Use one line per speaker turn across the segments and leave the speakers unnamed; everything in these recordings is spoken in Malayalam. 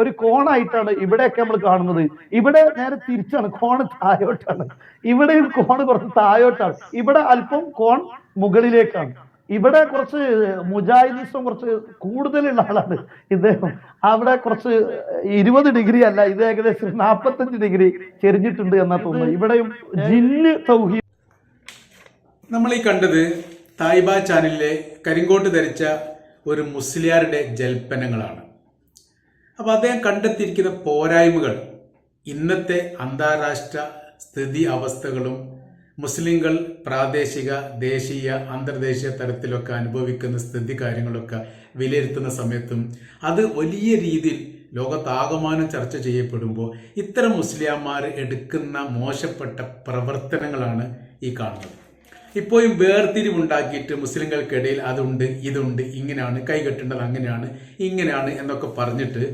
ഒരു കോണായിട്ടാണ് ഇവിടെയൊക്കെ നമ്മൾ കാണുന്നത്. ഇവിടെ നേരെ തിരിച്ചാണ് കോണ് താഴോട്ടാണ്. ഇവിടെ കോണ് കുറച്ച് താഴോട്ടാണ്. ഇവിടെ അല്പം കോൺ മുകളിലേക്കാണ്. ഇവിടെ കുറച്ച് മുജാഹിദിസം കുറച്ച് കൂടുതലുള്ള ആളാണ് ഇദ്ദേഹം. അവിടെ കുറച്ച് ഇരുപത് ഡിഗ്രി അല്ല ഇത് ഏകദേശം നാൽപ്പത്തഞ്ച് ഡിഗ്രി ചെരിഞ്ഞിട്ടുണ്ട് എന്നാ തോന്നുന്നു ഇവിടെയും ജിന്ന് തൗഹീദ്.
നമ്മൾ ഈ കണ്ടത് തായ്ബ ചാനലിലെ കരിങ്കോട്ട് ധരിച്ച ഒരു മുസ്ലിയാരുടെ ജൽപ്പനങ്ങളാണ്. അപ്പോൾ അദ്ദേഹം കണ്ടെത്തിയിരിക്കുന്ന പോരായ്മകൾ ഇന്നത്തെ അന്താരാഷ്ട്ര സ്ഥിതി അവസ്ഥകളും മുസ്ലിങ്ങൾ പ്രാദേശിക ദേശീയ അന്തർദേശീയ തലത്തിലൊക്കെ അനുഭവിക്കുന്ന സ്ഥിതി കാര്യങ്ങളൊക്കെ വിലയിരുത്തുന്ന സമയത്തും അത് വലിയ രീതിയിൽ ലോകത്താകമാനം ചർച്ച ചെയ്യപ്പെടുമ്പോൾ ഇത്തരം മുസ്ലിംമാർ എടുക്കുന്ന മോശപ്പെട്ട പ്രവർത്തനങ്ങളാണ് ഈ കാണുന്നത്. ഇപ്പോഴും വേർതിരിവുണ്ടാക്കിയിട്ട് മുസ്ലിങ്ങൾക്കിടയിൽ അതുണ്ട് ഇതുണ്ട് ഇങ്ങനെയാണ് കൈകെട്ടേണ്ടത് അങ്ങനെയാണ് ഇങ്ങനെയാണ് എന്നൊക്കെ പറഞ്ഞിട്ട്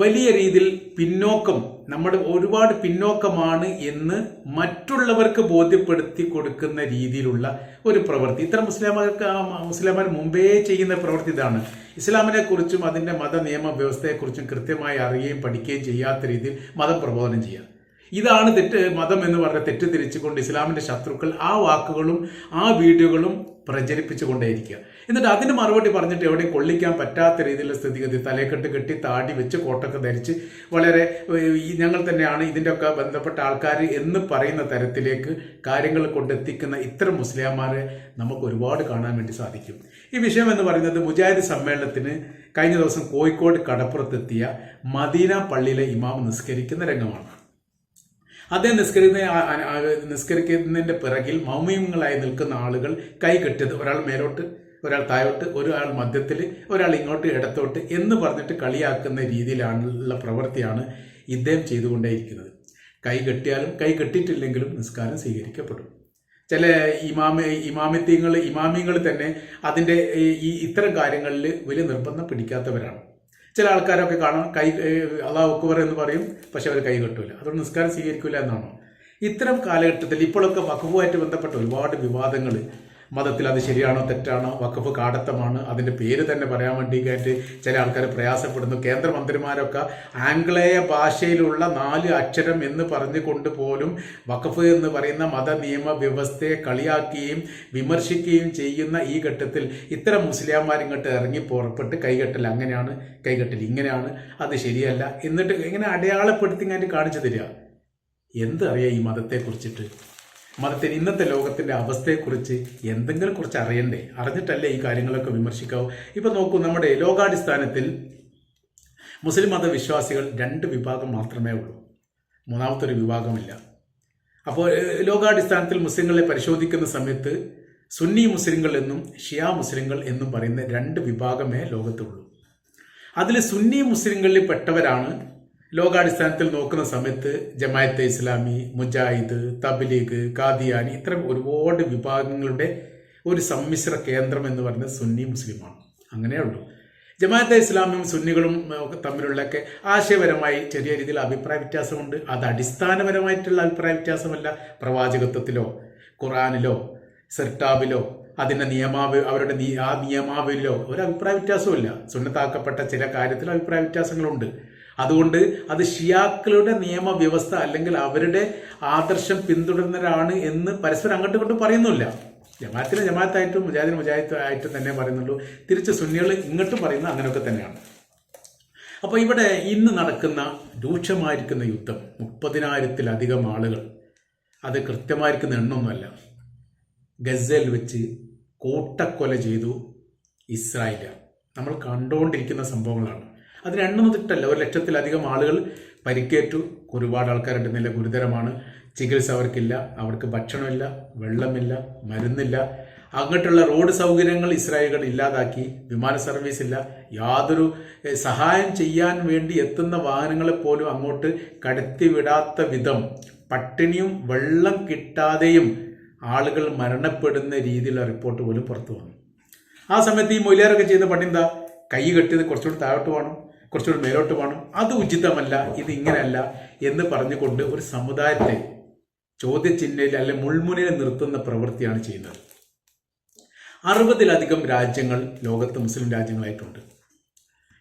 വലിയ രീതിയിൽ പിന്നോക്കം നമ്മുടെ ഒരുപാട് പിന്നോക്കമാണ് എന്ന് മറ്റുള്ളവർക്ക് ബോധ്യപ്പെടുത്തി കൊടുക്കുന്ന രീതിയിലുള്ള ഒരു പ്രവൃത്തി. ഇത്തരം മുസ്ലിംമാർക്ക് മുസ്ലിംമാർ മുമ്പേ ചെയ്യുന്ന പ്രവൃത്തി ഇതാണ്. ഇസ്ലാമിനെ കുറിച്ചും അതിന്റെ മത നിയമ വ്യവസ്ഥയെക്കുറിച്ചും കൃത്യമായി അറിയുകയും പഠിക്കുകയും ചെയ്യാത്ത രീതിയിൽ മതം പ്രബോധനം ചെയ്യുക. ഇതാണ് തെറ്റ് മതം എന്ന് പറഞ്ഞ തെറ്റിദ്ധരിച്ചുകൊണ്ട് ഇസ്ലാമിന്റെ ശത്രുക്കൾ ആ വാക്കുകളും ആ വീഡിയോകളും പ്രചരിപ്പിച്ചുകൊണ്ടേയിരിക്കുക. എന്നിട്ട് അതിന് മറുപടി പറഞ്ഞിട്ട് എവിടെയും കൊള്ളിക്കാൻ പറ്റാത്ത രീതിയിലുള്ള സ്ഥിതിഗതി തലേക്കെട്ട് കെട്ടി താടി വെച്ച് കോട്ടൊക്കെ ധരിച്ച് വളരെ ഞങ്ങൾ തന്നെയാണ് ഇതിന്റെയൊക്കെ ബന്ധപ്പെട്ട ആൾക്കാർ എന്ന് പറയുന്ന തരത്തിലേക്ക് കാര്യങ്ങൾ കൊണ്ടെത്തിക്കുന്ന ഇത്തരം മുസ്ലിംമാരെ നമുക്ക് ഒരുപാട് കാണാൻ വേണ്ടി സാധിക്കും. ഈ വിഷയം എന്ന് പറയുന്നത് മുജാഹിദ് സമ്മേളനത്തിന് കഴിഞ്ഞ ദിവസം കോഴിക്കോട് കടപ്പുറത്തെത്തിയ മദീന പള്ളിയിലെ ഇമാം നിസ്കരിക്കുന്ന രംഗമാണ്. അദ്ദേഹം നിസ്കരിക്കുന്ന നിസ്കരിക്കുന്നതിന്റെ പിറകിൽ മൗമിയങ്ങളായി നിൽക്കുന്ന ആളുകൾ കൈ കെട്ടിയത് ഒരാൾ മേലോട്ട് ഒരാൾ താഴോട്ട് ഒരാൾ മധ്യത്തിൽ ഒരാൾ ഇങ്ങോട്ട് ഇടത്തോട്ട് എന്ന് പറഞ്ഞിട്ട് കളിയാക്കുന്ന രീതിയിലാണുള്ള പ്രവൃത്തിയാണ് ഇദ്ദേഹം ചെയ്തുകൊണ്ടേയിരിക്കുന്നത്. കൈ കെട്ടിയാലും കൈ കെട്ടിയിട്ടില്ലെങ്കിലും നിസ്കാരം സ്വീകരിക്കപ്പെടും. ചില ഇമാമ ഇമാമിത്യങ്ങൾ ഇമാമിയങ്ങൾ തന്നെ അതിന്റെ ഈ- ഇത്തരം കാര്യങ്ങളിൽ വലിയ നിർബന്ധം പിടിക്കാത്തവരാണ്. ചില ആൾക്കാരൊക്കെ കാണാം കൈ ഏഹ് ഒക്കുവർ എന്ന് പറയും പക്ഷെ അവർ കൈ കെട്ടില്ല അതുകൊണ്ട് നിസ്കാരം സ്വീകരിക്കില്ല എന്നാണോ. ഇത്തരം കാലഘട്ടത്തിൽ ഇപ്പോഴൊക്കെ വഖഫുമായിട്ട് ബന്ധപ്പെട്ട ഒരുപാട് വിവാദങ്ങൾ മതത്തിൽ അത് ശരിയാണോ തെറ്റാണോ വഖഫ് കാടത്തമാണ് അതിന്റെ പേര് തന്നെ പറയാൻ വേണ്ടിയിട്ട് ചില ആൾക്കാർ പ്രയാസപ്പെടുന്നു. കേന്ദ്രമന്ത്രിമാരൊക്കെ ആംഗ്ലേയ ഭാഷയിലുള്ള നാല് അക്ഷരം എന്ന് പറഞ്ഞുകൊണ്ട് പോലും വഖഫ് എന്ന് പറയുന്ന മത നിയമ വ്യവസ്ഥയെ കളിയാക്കുകയും വിമർശിക്കുകയും ചെയ്യുന്ന ഈ ഘട്ടത്തിൽ ഇത്തരം മുസ്ലിംമാർ ഇങ്ങോട്ട് ഇറങ്ങി പുറപ്പെട്ട് കൈകെട്ടൽ അങ്ങനെയാണ് കൈകെട്ടൽ ഇങ്ങനെയാണ് അത് ശരിയല്ല എന്നിട്ട് ഇങ്ങനെ അടയാളപ്പെടുത്തി ഇങ്ങനെ കാണിച്ചു തരിക. എന്തറിയാം ഈ മതത്തെക്കുറിച്ചിട്ട്? മതത്തിന് ഇന്നത്തെ ലോകത്തിന്റെ അവസ്ഥയെക്കുറിച്ച് എന്തെങ്കിലും കുറിച്ച് അറിയണ്ടേ? അറിഞ്ഞിട്ടല്ലേ ഈ കാര്യങ്ങളൊക്കെ വിമർശിക്കാവൂ? ഇപ്പൊ നോക്കൂ നമ്മുടെ ലോകാടിസ്ഥാനത്തിൽ മുസ്ലിം മതവിശ്വാസികൾ രണ്ട് വിഭാഗം മാത്രമേ ഉള്ളൂ. മൂന്നാമത്തെ ഒരു വിഭാഗമില്ല അപ്പോൾ ലോകാടിസ്ഥാനത്തിൽ മുസ്ലിങ്ങളെ പരിശോധിക്കുന്ന സമയത്ത് സുന്നി മുസ്ലിങ്ങൾ എന്നും ഷിയ മുസ്ലിങ്ങൾ എന്നും പറയുന്ന രണ്ട് വിഭാഗമേ ലോകത്തുള്ളൂ. അതിൽ സുന്നി മുസ്ലിങ്ങളിൽ പെട്ടവരാണ് ലോകാടിസ്ഥാനത്തിൽ നോക്കുന്ന സമയത്ത് ജമായത്തെ ഇസ്ലാമി മുജാഹിദ് തബ്ലീഗ് ഖാദിയാനി ഇത്തരം ഒരുപാട് വിഭാഗങ്ങളുടെ ഒരു സമ്മിശ്ര കേന്ദ്രം എന്ന് പറയുന്നത് സുന്നി മുസ്ലിമാണ്. അങ്ങനെ അങ്ങനെയുള്ളൂ ജമാഅത്തെ ഇസ്ലാമിയും സുന്നികളും തമ്മിലുള്ളൊക്കെ ആശയപരമായി ചെറിയ രീതിയിൽ അഭിപ്രായ വ്യത്യാസമുണ്ട്. അത് അടിസ്ഥാനപരമായിട്ടുള്ള അഭിപ്രായ വ്യത്യാസമല്ല. പ്രവാചകത്വത്തിലോ ഖുറാനിലോ സെർട്ടാബിലോ അതിന്റെ നിയമാവ അവരുടെ ആ നിയമാവിലോ ഒരു അഭിപ്രായ വ്യത്യാസമില്ല സുന്നത്താക്കപ്പെട്ട ചില കാര്യത്തിൽ അഭിപ്രായ വ്യത്യാസങ്ങളുണ്ട്. അതുകൊണ്ട് അത് ഷിയാക്കളുടെ നിയമവ്യവസ്ഥ അല്ലെങ്കിൽ അവരുടെ ആദർശം പിന്തുടരുന്നവരാണ് എന്ന് പരസ്പരം അങ്ങോട്ടും ഇങ്ങോട്ടും പറയുന്നില്ല ജമാഅത്തിന് ജമാഅത്തായിട്ടും മുജാഹിദിന് മുജാഹിദായിട്ടും തന്നെ പറയുന്നുള്ളൂ. തിരിച്ച് സുന്നികൾ ഇങ്ങോട്ടും പറയുന്നത് അങ്ങനെയൊക്കെ തന്നെയാണ്. അപ്പോൾ ഇവിടെ ഇന്ന് നടക്കുന്ന രൂക്ഷമായിരിക്കുന്ന യുദ്ധം മുപ്പതിനായിരത്തിലധികം ആളുകൾ. അത് കൃത്യമായിരിക്കുന്ന എണ്ണൊന്നുമല്ല. ഗസയിൽ വെച്ച് കൂട്ടക്കൊല ചെയ്തു ഇസ്രായേൽ നമ്മൾ കണ്ടുകൊണ്ടിരിക്കുന്ന സംഭവങ്ങളാണ്. അതിന് എണ്ണൊന്നും തിട്ടല്ല ഒരു ലക്ഷത്തിലധികം ആളുകൾ പരിക്കേറ്റു. ഒരുപാട് ആൾക്കാരുടെ നില ഗുരുതരമാണ്. ചികിത്സ അവർക്കില്ല. അവർക്ക് ഭക്ഷണമില്ല വെള്ളമില്ല മരുന്നില്ല. അങ്ങോട്ടുള്ള റോഡ് സൗകര്യങ്ങൾ ഇസ്രായേലുകൾ ഇല്ലാതാക്കി. വിമാന സർവീസ് ഇല്ല. യാതൊരു സഹായം ചെയ്യാൻ വേണ്ടി എത്തുന്ന വാഹനങ്ങളെ പോലും അങ്ങോട്ട് കടത്തിവിടാത്ത വിധം പട്ടിണിയും വെള്ളം കിട്ടാതെയും ആളുകൾ മരണപ്പെടുന്ന രീതിയിലുള്ള റിപ്പോർട്ട് പോലും പുറത്തു വന്നു. ആ സമയത്ത് ഈ മൊയിലാരൊക്കെ ചെയ്യുന്ന പണി എന്താ കൈ കെട്ടിയത് കുറച്ചുകൂടി താഴോട്ട് വേണം കുറച്ചുകൂടി മേലോട്ട് വേണം അത് ഉചിതമല്ല ഇത് ഇങ്ങനെയല്ല എന്ന് പറഞ്ഞുകൊണ്ട് ഒരു സമുദായത്തെ ചോദ്യചിഹ്നയിൽ അല്ലെ മുൾമുനയിൽ നിർത്തുന്ന പ്രവൃത്തിയാണ് ചെയ്യുന്നത്. അറുപതിലധികം രാജ്യങ്ങൾ ലോകത്ത് മുസ്ലിം രാജ്യങ്ങളായിട്ടുണ്ട്.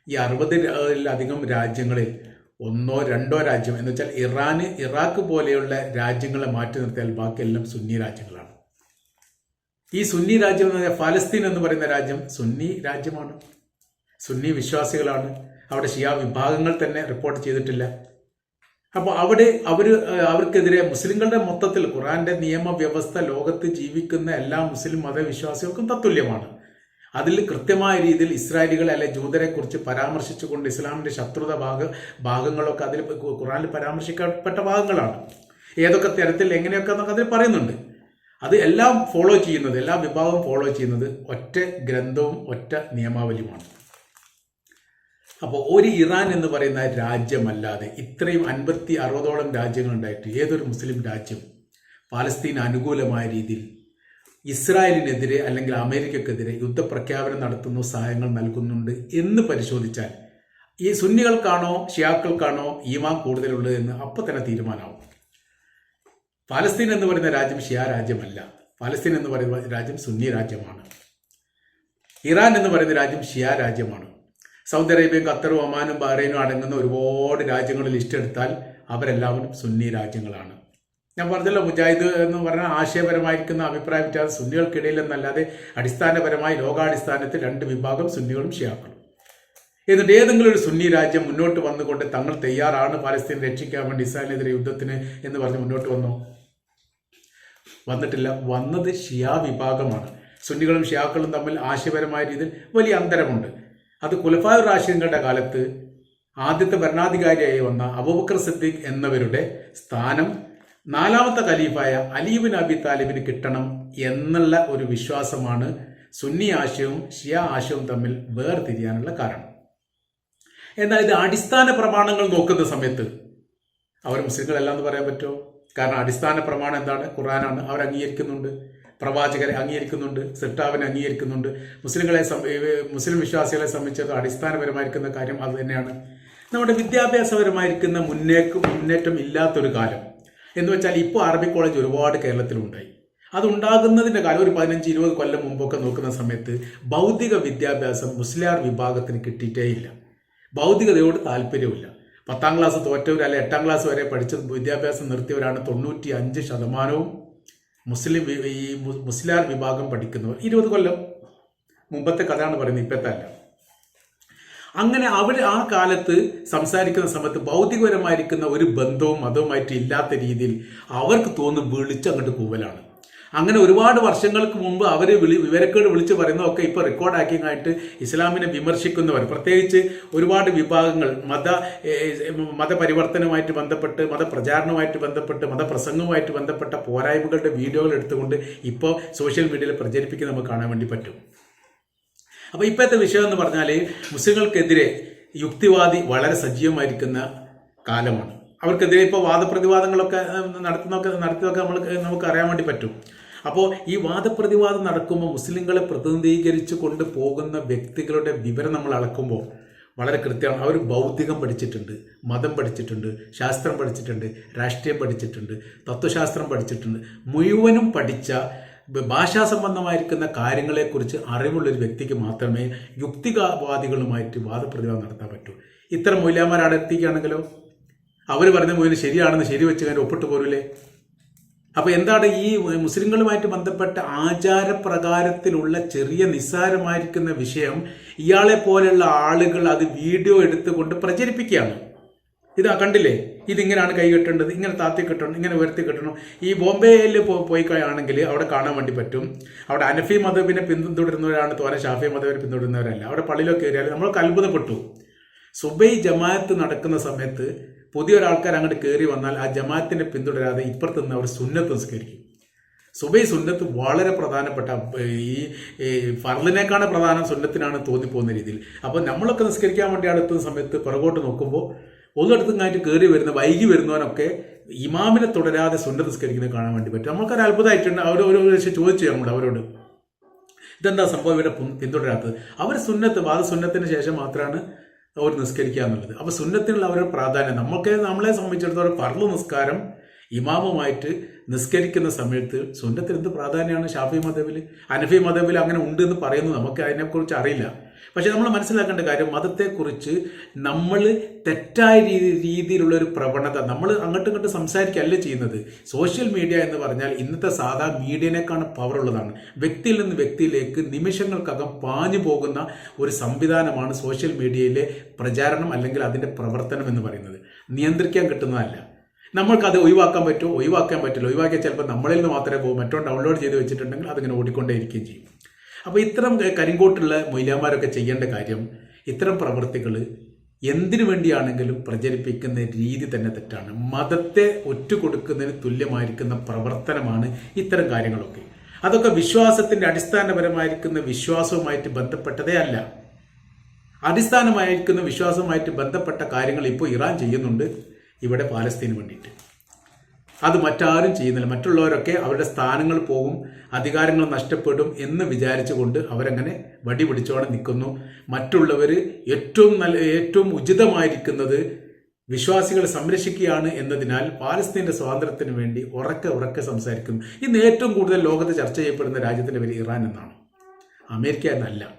ഈ അറുപതിലധികം രാജ്യങ്ങളിൽ ഒന്നോ രണ്ടോ രാജ്യം എന്ന് വെച്ചാൽ ഇറാന് ഇറാഖ് പോലെയുള്ള രാജ്യങ്ങളെ മാറ്റി നിർത്തിയാൽ ബാക്കിയെല്ലാം സുന്നി രാജ്യങ്ങളാണ്. ഈ സുന്നി രാജ്യം എന്ന് പറഞ്ഞാൽ ഫലസ്തീൻ എന്ന് പറയുന്ന രാജ്യം സുന്നി രാജ്യമാണ്. സുന്നി വിശ്വാസികളാണ്. അവിടെ ഷിയ വിഭാഗങ്ങൾ തന്നെ റിപ്പോർട്ട് ചെയ്തിട്ടില്ല. അപ്പോൾ അവിടെ അവർ അവർക്കെതിരെ മുസ്ലിങ്ങളുടെ മൊത്തത്തിൽ ഖുറാന്റെ നിയമവ്യവസ്ഥ ലോകത്ത് ജീവിക്കുന്ന എല്ലാ മുസ്ലിം മതവിശ്വാസികൾക്കും തത്തുല്യമാണ്. അതിൽ കൃത്യമായ രീതിയിൽ ഇസ്രായേലികൾ അല്ലെ ജൂതരെ കുറിച്ച് പരാമർശിച്ചുകൊണ്ട് ഇസ്ലാമിന്റെ ശത്രുത ഭാഗ ഭാഗങ്ങളൊക്കെ അതിൽ ഖുറാനിൽ പരാമർശിക്കപ്പെട്ട ഭാഗങ്ങളാണ്. ഏതൊക്കെ തരത്തിൽ എങ്ങനെയൊക്കെ എന്നൊക്കെ അതിൽ പറയുന്നുണ്ട്. അത് എല്ലാം ഫോളോ ചെയ്യുന്നത് എല്ലാ വിഭാഗവും ഫോളോ ചെയ്യുന്നത് ഒറ്റ ഗ്രന്ഥവും ഒറ്റ നിയമാവലിയുമാണ്. അപ്പോൾ ഒരു ഇറാൻ എന്ന് പറയുന്ന രാജ്യമല്ലാതെ ഇത്രയും അൻപത്തി അറുപതോളം രാജ്യങ്ങളുണ്ടായിട്ട് ഏതൊരു മുസ്ലിം രാജ്യം പാലസ്തീൻ അനുകൂലമായ രീതിയിൽ ഇസ്രായേലിനെതിരെ അല്ലെങ്കിൽ അമേരിക്കക്കെതിരെ യുദ്ധപ്രഖ്യാപനം നടത്തുന്നു സഹായങ്ങൾ നൽകുന്നുണ്ട് എന്ന് പരിശോധിച്ചാൽ ഈ സുന്നികൾക്കാണോ ഷിയാക്കൾക്കാണോ ഈമാൻ കൂടുതലുള്ളത് എന്ന് അപ്പോൾ തന്നെ തീരുമാനമാവും. പാലസ്തീൻ എന്ന് പറയുന്ന രാജ്യം ഷിയാ രാജ്യമല്ല. പാലസ്തീൻ എന്ന് പറയുന്ന രാജ്യം സുന്നി രാജ്യമാണ്. ഇറാൻ എന്ന് പറയുന്ന രാജ്യം ഷിയാ രാജ്യമാണ്. സൗദി അറേബ്യയും ഖത്തറും ഒമാനും ബഹ്റൈനും അടങ്ങുന്ന ഒരുപാട് രാജ്യങ്ങൾ ലിസ്റ്റ് എടുത്താൽ അവരെല്ലാവരും സുന്നി രാജ്യങ്ങളാണ്. ഞാൻ പറഞ്ഞല്ലോ മുജാഹിദ് എന്ന് പറഞ്ഞാൽ ആശയപരമായിരിക്കുന്ന അഭിപ്രായ വ്യത്യാസം സുന്നികൾക്കിടയിൽ എന്നല്ലാതെ അടിസ്ഥാനപരമായി ലോകാടിസ്ഥാനത്തിൽ രണ്ട് വിഭാഗം സുന്നികളും ഷിയാക്കളും. എന്നിട്ട് ഏതെങ്കിലും ഒരു സുന്നി രാജ്യം മുന്നോട്ട് വന്നുകൊണ്ട് തങ്ങൾ തയ്യാറാണ് പാലസ്തീൻ രക്ഷിക്കാൻ വേണ്ടി ഇസ്രായേലിനെതിരെ യുദ്ധത്തിന് എന്ന് പറഞ്ഞ് മുന്നോട്ട് വന്നു? വന്നിട്ടില്ല. വന്നത് ഷിയാ വിഭാഗമാണ്. സുന്നികളും ഷിയാക്കളും തമ്മിൽ ആശയപരമായ രീതിയിൽ വലിയ അന്തരമുണ്ട്. അത് കുലഫായു റാഷിദുകളുടെ കാലത്ത് ആദ്യത്തെ ഭരണാധികാരിയായി വന്ന അബൂബക്കർ സിദ്ദീഖ് എന്നവരുടെ സ്ഥാനം നാലാമത്തെ ഖലീഫായ അലീബിൻ അബി താലിബിന് കിട്ടണം എന്നുള്ള ഒരു വിശ്വാസമാണ് സുന്നി ആശയവും ഷിയ ആശയവും തമ്മിൽ വേർതിരിയാനുള്ള കാരണം. എന്നാൽ ഇത് അടിസ്ഥാന പ്രമാണങ്ങൾ നോക്കുന്ന സമയത്ത് അവർ മുസ്ലിങ്ങളല്ല എന്ന് പറയാൻ പറ്റുമോ? കാരണം അടിസ്ഥാന പ്രമാണം എന്താണ്? ഖുറാനാണ് അവർ അംഗീകരിക്കുന്നുണ്ട്. പ്രവാചകരെ അംഗീകരിക്കുന്നുണ്ട് സിട്ടാവിനെ അംഗീകരിക്കുന്നുണ്ട്. മുസ്ലിങ്ങളെ മുസ്ലിം വിശ്വാസികളെ സംബന്ധിച്ചത് അടിസ്ഥാനപരമായിരിക്കുന്ന കാര്യം അത് തന്നെയാണ്. നമ്മുടെ വിദ്യാഭ്യാസപരമായിരിക്കുന്ന മുന്നേക്കും മുന്നേറ്റം ഇല്ലാത്തൊരു കാലം എന്ന് വെച്ചാൽ ഇപ്പോൾ അറബി കോളേജ് ഒരുപാട് കേരളത്തിലുണ്ടായി. അതുണ്ടാകുന്നതിന്റെ കാലം ഒരു പതിനഞ്ച് ഇരുപത് കൊല്ലം മുമ്പൊക്കെ നോക്കുന്ന സമയത്ത് ഭൗതിക വിദ്യാഭ്യാസം മുസ്ലിയാർ വിഭാഗത്തിന് കിട്ടിയിട്ടേ ഇല്ല. ഭൗതികതയോട് താല്പര്യമില്ല പത്താം ക്ലാസ് തോറ്റവർ അല്ലെ എട്ടാം ക്ലാസ് വരെ പഠിച്ച വിദ്യാഭ്യാസം നിർത്തിയവരാണ് തൊണ്ണൂറ്റി അഞ്ച് ശതമാനവും. മുസ്ലിം ഈ മുസ്ലിയാർ വിഭാഗം പഠിക്കുന്നവർ ഇരുപത് കൊല്ലം. മുമ്പത്തെ കഥയാണ് പറയുന്നത് ഇപ്പോഴത്തെ അല്ല. അങ്ങനെ അവർ ആ കാലത്ത് സംസാരിക്കുന്ന സമയത്ത് ഭൗതികപരമായിരിക്കുന്ന ഒരു ബന്ധവും മതവുമായിട്ട് ഇല്ലാത്ത രീതിയിൽ അവർക്ക് തോന്നുന്നു വിളിച്ച് അങ്ങോട്ട് കൂവലാണ്. അങ്ങനെ ഒരുപാട് വർഷങ്ങൾക്ക് മുമ്പ് അവർ വിളി വിവരക്കേട് വിളിച്ച് പറയുന്നതൊക്കെ ഇപ്പോൾ റെക്കോർഡാക്കിയതായിട്ട് ഇസ്ലാമിനെ വിമർശിക്കുന്നവർ. പ്രത്യേകിച്ച് ഒരുപാട് വിഭാഗങ്ങൾ മത മതപരിവർത്തനവുമായിട്ട് ബന്ധപ്പെട്ട് മതപ്രചാരണവുമായിട്ട് ബന്ധപ്പെട്ട് മതപ്രസംഗവുമായിട്ട് ബന്ധപ്പെട്ട പോരായ്മകളുടെ വീഡിയോകൾ എടുത്തുകൊണ്ട് ഇപ്പോൾ സോഷ്യൽ മീഡിയയിൽ പ്രചരിപ്പിക്കുന്ന നമുക്ക് കാണാൻ വേണ്ടി പറ്റും. അപ്പോൾ ഇപ്പോഴത്തെ വിഷയം എന്ന് പറഞ്ഞാൽ മുസ്ലിങ്ങൾക്കെതിരെ യുക്തിവാദി വളരെ സജീവമായിരിക്കുന്ന കാലമാണ്. അവർക്കെതിരെ ഇപ്പോൾ വാദപ്രതിവാദങ്ങളൊക്കെ നടത്തുന്നൊക്കെ നടത്തിയതൊക്കെ നമ്മൾ നമുക്ക് അറിയാൻ വേണ്ടി പറ്റും. അപ്പോൾ ഈ വാദപ്രതിവാദം നടക്കുമ്പോൾ മുസ്ലിങ്ങളെ പ്രതിനിധീകരിച്ച് കൊണ്ട് പോകുന്ന വ്യക്തികളുടെ വിവരം നമ്മൾ അളക്കുമ്പോൾ വളരെ കൃത്യമാണ്. അവർ ഭൗതികം പഠിച്ചിട്ടുണ്ട് മതം പഠിച്ചിട്ടുണ്ട് ശാസ്ത്രം പഠിച്ചിട്ടുണ്ട് രാഷ്ട്രീയം പഠിച്ചിട്ടുണ്ട് തത്വശാസ്ത്രം പഠിച്ചിട്ടുണ്ട്. മുഴുവനും പഠിച്ച ഭാഷാ സംബന്ധമായിരിക്കുന്ന കാര്യങ്ങളെക്കുറിച്ച് അറിവുള്ളൊരു വ്യക്തിക്ക് മാത്രമേ യുക്തിവാദികളുമായിട്ട് വാദപ്രതിവാദം നടത്താൻ പറ്റൂ. ഇത്തരം എത്തിക്കുകയാണെങ്കിലോ? അവർ പറഞ്ഞ പോയി ശരിയാണെന്ന് ശരി വെച്ച് കഴിഞ്ഞാൽ ഒപ്പിട്ട് പോരൂലേ? അപ്പൊ എന്താണ് ഈ മുസ്ലിങ്ങളുമായിട്ട് ബന്ധപ്പെട്ട ആചാരപ്രകാരത്തിലുള്ള ചെറിയ നിസ്സാരമായിരിക്കുന്ന വിഷയം ഇയാളെ പോലെയുള്ള ആളുകൾ അത് വീഡിയോ എടുത്തുകൊണ്ട് പ്രചരിപ്പിക്കുകയാണ്. ഇതാ കണ്ടില്ലേ? ഇതിങ്ങനെയാണ് കൈ കെട്ടേണ്ടത് ഇങ്ങനെ താത്തി കെട്ടണം ഇങ്ങനെ ഉയർത്തി കെട്ടണം. ഈ ബോംബെയിൽ പോയി ആണെങ്കിൽ അവിടെ കാണാൻ വേണ്ടി പറ്റും. അവിടെ അനഫി മതവിനെ പിന്തുടരുന്നവരാണ് തോനെ ഷാഫി മതവിനെ പിന്തുടരുന്നവരല്ല. അവിടെ പള്ളിയിലൊക്കെ കയറിയാൽ നമ്മളൊക്കെ അത്ഭുതപ്പെട്ടു. സുബൈ ജമാഅത്ത് നടക്കുന്ന സമയത്ത് പുതിയൊരാൾക്കാർ അങ്ങോട്ട് കയറി വന്നാൽ ആ ജമാഅത്തിനെ പിന്തുടരാതെ ഇപ്പുറത്ത് നിന്ന് അവർ സുന്നത്ത് നിസ്കരിക്കും. സുബൈ സുന്നത്ത് വളരെ പ്രധാനപ്പെട്ട ഈ ഫർലിനേക്കാണ് പ്രധാന സുന്നത്തിനാണ് തോന്നിപ്പോകുന്ന രീതിയിൽ. അപ്പോൾ നമ്മളൊക്കെ നിസ്കരിക്കാൻ വേണ്ടി അടുത്ത സമയത്ത് പുറകോട്ട് നോക്കുമ്പോൾ ഒന്നിടത്തുനിന്നായിട്ട് കയറി വരുന്ന വൈകി വരുന്നവനൊക്കെ ഇമാമിനെ തുടരാതെ സുന്നത്ത് നിസ്കരിക്കുന്നത് കാണാൻ വേണ്ടി പറ്റും. നമ്മൾക്കൊരു അത്ഭുതമായിട്ടുണ്ട്. അവർ ഒരു ചോദിച്ചു നമ്മൾ അവരോട്. ഇതെന്താ സംഭവം? പിൻ- പിന്തുടരാത്തത്. അവർ സുന്നത്ത് വാദ സുന്നത്തിന് ശേഷം മാത്രമാണ് അവർ നിസ്കരിക്കുക എന്നുള്ളത്. അപ്പൊ സുന്നത്തിനുള്ള അവരുടെ പ്രാധാന്യം. നമുക്ക് നമ്മളെ സംബന്ധിച്ചിടത്തോളം പറളു നിസ്കാരം ഇമാമുമായിട്ട് നിസ്കരിക്കുന്ന സമയത്ത് സുന്നത്തിന് എന്ത് പ്രാധാന്യമാണ്? ഷാഫി മതബിൽ അനഫി മതബിൽ അങ്ങനെ ഉണ്ട് എന്ന് പറയുന്നു നമുക്ക് അതിനെക്കുറിച്ച് അറിയില്ല. പക്ഷെ നമ്മൾ മനസ്സിലാക്കേണ്ട കാര്യം മതത്തെക്കുറിച്ച് നമ്മൾ തെറ്റായ രീതി- രീതിയിലുള്ള ഒരു പ്രവണത നമ്മൾ അങ്ങോട്ടും ഇങ്ങോട്ടും സംസാരിക്കുകയല്ല ചെയ്യുന്നത്. സോഷ്യൽ മീഡിയ എന്ന് പറഞ്ഞാൽ ഇന്നത്തെ സാധാ മീഡിയനേക്കാണ് പവർ ഉള്ളതാണ് വ്യക്തിയിൽ നിന്ന് വ്യക്തിയിലേക്ക് നിമിഷങ്ങൾക്കകം പാഞ്ഞു പോകുന്ന ഒരു സംവിധാനമാണ് സോഷ്യൽ മീഡിയയിലെ പ്രചാരണം അല്ലെങ്കിൽ അതിന്റെ പ്രവർത്തനം എന്ന് പറയുന്നത്. നിയന്ത്രിക്കാൻ കിട്ടുന്നതല്ല. നമ്മൾക്കത് ഒഴിവാക്കാൻ പറ്റുമോ? ഒഴിവാക്കാൻ പറ്റില്ല. ഒഴിവാക്കിയാൽ ചിലപ്പോൾ നമ്മളിൽ നിന്ന് മാത്രമേ പോകും മറ്റോ ഡൗൺലോഡ് ചെയ്ത് വെച്ചിട്ടുണ്ടെങ്കിൽ അതിങ്ങനെ ഓടിക്കൊണ്ടേയിരിക്കുകയും ചെയ്യും. അപ്പോൾ ഇത്തരം കരിങ്കോട്ടുള്ള മൊയ്ലാമാരൊക്കെ ചെയ്യേണ്ട കാര്യം ഇത്തരം പ്രവൃത്തികൾ എന്തിനു വേണ്ടിയാണെങ്കിലും പ്രചരിപ്പിക്കുന്ന രീതി തന്നെ തെറ്റാണ്. മതത്തെ ഒറ്റുകൊടുക്കുന്നതിന് തുല്യമായിരിക്കുന്ന പ്രവർത്തനമാണ് ഇത്തരം കാര്യങ്ങളൊക്കെ. അതൊക്കെ വിശ്വാസത്തിന്റെ അടിസ്ഥാനപരമായിരിക്കുന്ന വിശ്വാസവുമായിട്ട് ബന്ധപ്പെട്ടതേ അല്ല. അടിസ്ഥാനമായിരിക്കുന്ന വിശ്വാസവുമായിട്ട് ബന്ധപ്പെട്ട കാര്യങ്ങൾ ഇപ്പോൾ ഇറാൻ ചെയ്യുന്നുണ്ട്. ഇവിടെ പാലസ്തീന് വേണ്ടിയിട്ട്. അത് മറ്റാരും ചെയ്യുന്നില്ല. മറ്റുള്ളവരൊക്കെ അവരുടെ സ്ഥാനങ്ങൾ പോകും അധികാരങ്ങൾ നഷ്ടപ്പെടും എന്ന് വിചാരിച്ചുകൊണ്ട് അവരങ്ങനെ വടി പിടിച്ചോടെ നിൽക്കുന്നു. മറ്റുള്ളവർ ഏറ്റവും നല്ല ഏറ്റവും ഉചിതമായിരിക്കുന്നത് വിശ്വാസികളെ സംരക്ഷിക്കുകയാണ് എന്നതിനാൽ പാലസ്തീന്റെ സ്വാതന്ത്ര്യത്തിന് വേണ്ടി ഉറക്കെ ഉറക്കെ സംസാരിക്കുന്നു. ഇന്ന് ഏറ്റവും കൂടുതൽ ലോകത്ത് ചർച്ച ചെയ്യപ്പെടുന്ന രാജ്യത്തിന്റെ പേര് ഇറാൻ എന്നാണ്. അമേരിക്ക എന്നല്ല.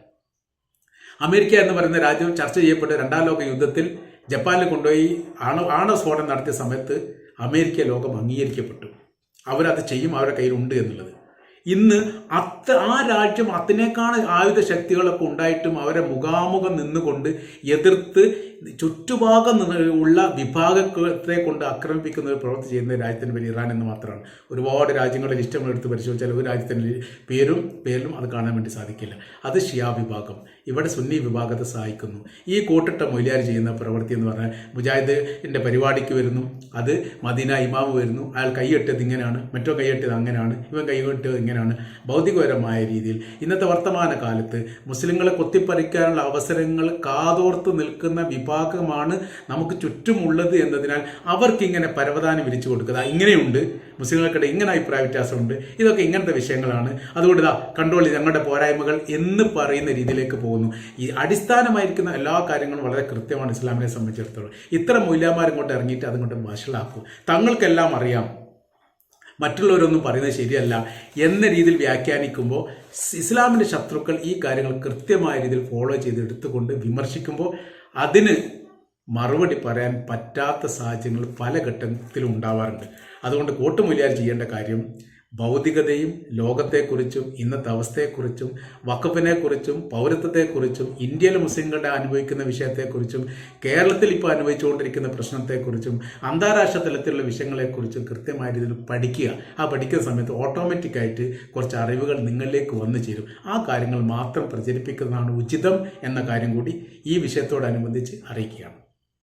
അമേരിക്ക എന്ന് പറയുന്ന രാജ്യം ചർച്ച ചെയ്യപ്പെട്ട രണ്ടാം ലോക യുദ്ധത്തിൽ ജപ്പാനിൽ കൊണ്ടുപോയി ആണോ സ്ഫോടനം നടത്തിയ സമയത്ത് അമേരിക്ക ലോകം അംഗീകരിക്കപ്പെട്ടു. അവരത് ചെയ്യും അവരുടെ കയ്യിലുണ്ട് എന്നുള്ളത്. ഇന്ന് അത്ര ആ രാജ്യം അതിനേക്കാൾ ആയുധ ശക്തികളൊക്കെ ഉണ്ടായിട്ടും അവരെ മുഖാമുഖം നിന്നുകൊണ്ട് എതിർത്ത് ചുറ്റുഭാഗം ഉള്ള വിഭാഗത്തെ കൊണ്ട് ആക്രമിപ്പിക്കുന്ന ഒരു പ്രവൃത്തി ചെയ്യുന്ന രാജ്യത്തിന് പേര് ഇറാൻ എന്ന് മാത്രമാണ്. ഒരുപാട് രാജ്യങ്ങളുടെ ലിസ്റ്റ് എടുത്ത് പരിശോധിച്ചാൽ ഒരു രാജ്യത്തിന്റെ പേരും പേരിലും അത് കാണാൻ വേണ്ടി സാധിക്കില്ല. അത് ഷിയാ വിഭാഗം. ഇവിടെ സുന്നി വിഭാഗത്തെ സഹായിക്കുന്നു. ഈ കൂട്ടിട്ട മൊയ്ലാർ ചെയ്യുന്ന പ്രവൃത്തി എന്ന് പറഞ്ഞാൽ മുജാഹിദ് മുജാഹിദിന്റെ പരിപാടിക്ക് വരുന്നു. അത് മദീന ഇമാമ് വരുന്നു. അയാൾ കൈയിട്ടത് ഇങ്ങനെയാണ് മറ്റോ കൈയിട്ടത് അങ്ങനെയാണ് ഇവൻ കൈകെട്ടത് ഇങ്ങനെയാണ്. ഭൗതികപരമായ രീതിയിൽ ഇന്നത്തെ വർത്തമാന കാലത്ത് മുസ്ലിങ്ങളെ കൊത്തിപ്പറിക്കാനുള്ള അവസരങ്ങൾ കാതോർത്ത് നിൽക്കുന്ന വിഭാഗമാണ് നമുക്ക് ചുറ്റുമുള്ളത് എന്നതിനാൽ അവർക്കിങ്ങനെ പരവധാനം വിരിച്ചു കൊടുക്കുക. ഇങ്ങനെയുണ്ട്. മുസ്ലിങ്ങൾക്കിടെ ഇങ്ങനെ അഭിപ്രായ വ്യത്യാസമുണ്ട്. ഇതൊക്കെ ഇങ്ങനത്തെ വിഷയങ്ങളാണ്. അതുകൊണ്ട് ഇതാ കണ്ട്രോൾ ഞങ്ങളുടെ പോരായ്മകൾ എന്ന് പറയുന്ന രീതിയിലേക്ക് പോകുന്നു. ഈ അടിസ്ഥാനമായിരിക്കുന്ന എല്ലാ കാര്യങ്ങളും വളരെ കൃത്യമാണ് ഇസ്ലാമിനെ സംബന്ധിച്ചിടത്തോളം. ഇത്ര മൂല്യന്മാർ ഇങ്ങോട്ട് ഇറങ്ങിയിട്ട് അതുകൊണ്ട് വഷളാക്കും. തങ്ങൾക്കെല്ലാം അറിയാം. മറ്റുള്ളവരൊന്നും പറയുന്നത് ശരിയല്ല എന്ന രീതിയിൽ വ്യാഖ്യാനിക്കുമ്പോൾ ഇസ്ലാമിന്റെ ശത്രുക്കൾ ഈ കാര്യങ്ങൾ കൃത്യമായ രീതിയിൽ ഫോളോ ചെയ്ത് എടുത്തുകൊണ്ട് വിമർശിക്കുമ്പോൾ അതിന് മറുപടി പറയാൻ പറ്റാത്ത സാഹചര്യങ്ങൾ പല ഘട്ടത്തിലും ഉണ്ടാവാറുണ്ട്. അതുകൊണ്ട് കോട്ടുമൊലിയാർ ചെയ്യേണ്ട കാര്യം ഭൗതികതയും ലോകത്തെക്കുറിച്ചും ഇന്നത്തെ അവസ്ഥയെക്കുറിച്ചും വക്കപ്പിനെക്കുറിച്ചും പൗരത്വത്തെക്കുറിച്ചും ഇന്ത്യയിലെ മുസ്ലിങ്ങളുടെ അനുഭവിക്കുന്ന വിഷയത്തെക്കുറിച്ചും കേരളത്തിൽ ഇപ്പോൾ അനുഭവിച്ചുകൊണ്ടിരിക്കുന്ന പ്രശ്നത്തെക്കുറിച്ചും അന്താരാഷ്ട്ര തലത്തിലുള്ള വിഷയങ്ങളെക്കുറിച്ചും കൃത്യമായ രീതിയിൽ പഠിക്കുക. ആ പഠിക്കുന്ന സമയത്ത് ഓട്ടോമാറ്റിക്കായിട്ട് കുറച്ച് അറിവുകൾ നിങ്ങളിലേക്ക് വന്നു ചേരും. ആ കാര്യങ്ങൾ മാത്രം പ്രചരിപ്പിക്കുന്നതാണ് ഉചിതം എന്ന കാര്യം കൂടി ഈ വിഷയത്തോടനുബന്ധിച്ച് അറിയിക്കുകയാണ്.